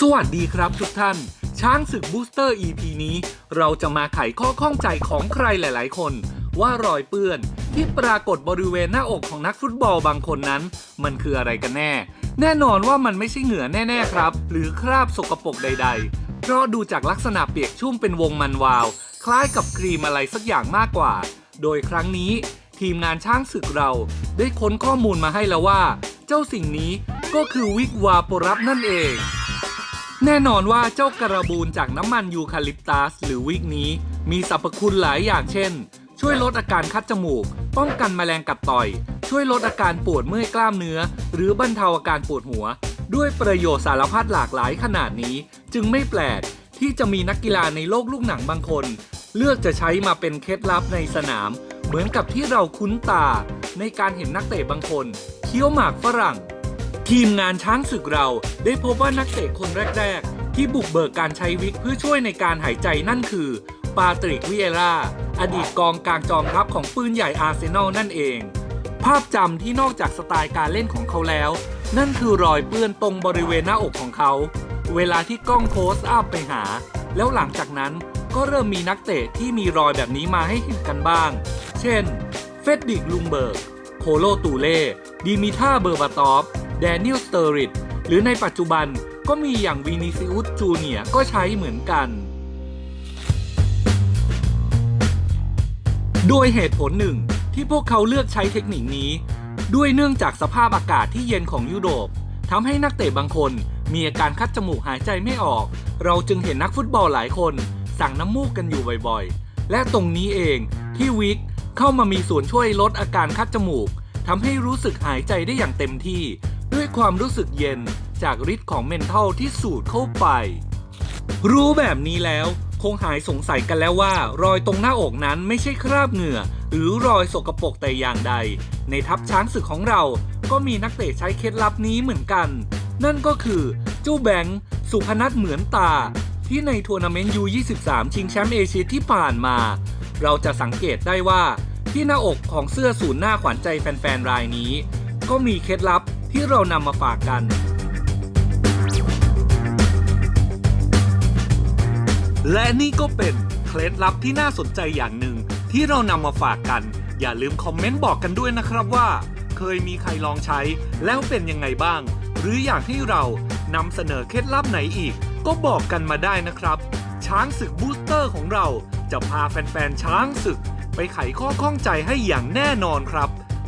สวัสดีครับทุกท่าน ช้างศึกบูสเตอร์ EP นี้ เราจะมาไขข้อข้องใจของใครหลาย ๆ คน ว่ารอยเปื้อนที่ปรากฏบริเวณหน้าอกของนักฟุตบอลบางคนนั้น มันคืออะไรกันแน่ แน่นอนว่ามันไม่ใช่เหงื่อแน่ ๆ ครับ หรือคราบสกปรกใด ๆ เพราะดูจากลักษณะเปียกชุ่มเป็นวงมันวาว คล้ายกับครีมอะไรสักอย่างมากกว่า โดยครั้งนี้ ทีมงานช่างศึกเรา ได้ค้นข้อมูลมาให้แล้วว่า เจ้าสิ่งนี้ก็คือวิกวาโปรับนั่นเอง แน่นอนว่าเจ้ากระบูนจากน้ำมันยูคาลิปตัสหรือวิกนี้ มีสรรพคุณหลายอย่างเช่น ช่วยลดอาการคัดจมูก ป้องกันแมลงกัดต่อย ช่วยลดอาการปวดเมื่อยกล้ามเนื้อ หรือบรรเทาอาการปวดหัว ด้วยประโยชน์สารพัดหลากหลายขนาดนี้ จึงไม่แปลกที่จะมีนักกีฬาในโลกลูกหนังบางคน เลือกจะใช้มาเป็นเคล็ดลับในสนาม เหมือนกับที่เราคุ้นตา ในการเห็นนักเตะบางคนเคี้ยวหมากฝรั่ง ทีมงานช้างศึกเราได้พบว่านักเตะคนแรก ๆ ที่บุกเบิกการใช้วิกเพื่อช่วยในการหายใจนั่นคือปาตริกวิเอราอดีตกองกลางจอมทัพของปืนใหญ่อาร์เซนอลนั่นเอง ภาพจำที่นอกจากสไตล์การเล่นของเขาแล้ว นั่นคือรอยเปื้อนตรงบริเวณหน้าอกของเขา เวลาที่กล้องโคสอัพไปหา แล้วหลังจากนั้นก็เริ่มมีนักเตะที่มีรอยแบบนี้มาให้เห็นกันบ้าง เช่น เฟดดิกลุงเบิร์ก โคโลตูเล่ดิมิท่าเบอร์บาตอฟ แดเนียลสเตอริดหรือในปัจจุบันก็มีอย่างวินิซิอุสจูเนียก็ใช้เหมือนกัน ด้วยเหตุผลหนึ่งที่พวกเขาเลือกใช้เทคนิคนี้ ด้วยเนื่องจากสภาพอากาศที่เย็นของยุโรปทำให้นักเตะบางคนมีอาการคัดจมูกหายใจไม่ออก เราจึงเห็นนักฟุตบอลหลายคน สั่งน้ำมูกกันอยู่บ่อยๆ และตรงนี้เองที่วิกเข้ามามีส่วนช่วยลดอาการคัดจมูกทำให้รู้สึกหายใจได้อย่างเต็มที่ ด้วยความรู้สึกเย็นจากฤทธิ์ของเมนทัลที่สูดเข้าไป รู้แบบนี้แล้วคงหายสงสัยกันแล้วว่า รอยตรงหน้าอกนั้นไม่ใช่คราบเหงื่อ หรือรอยสกรปรกแต่อย่างใด ในทัพช้างศึกของเราก็มีนักเตะใช้เคล็ดลับนี้เหมือนกัน นั่นก็คือเจ้าแบงค์สุพนัทเหมือนตา ที่ในทัวร์นาเมนต์ U23 ชิงแชมป์เอเชียที่ผ่านมา เราจะสังเกตได้ว่าที่หน้าอกของเสื้อศูนย์หน้าขวัญใจแฟนๆรายนี้ ก็มีเคล็ดลับ ที่เรานำมาฝากกัน และนี่ก็เป็นเคล็ดลับที่น่าสนใจอย่างหนึ่งที่เรานำมาฝากกัน อย่าลืมคอมเมนต์บอกกันด้วยนะครับว่า เคยมีใครลองใช้แล้วเป็นยังไงบ้าง หรืออยากให้เรานำเสนอเคล็ดลับไหนอีก ก็บอกกันมาได้นะครับ ช้างศึกบูสเตอร์ของเราจะพาแฟนๆช้างศึกไปไขข้อข้องใจให้อย่างแน่นอนครับ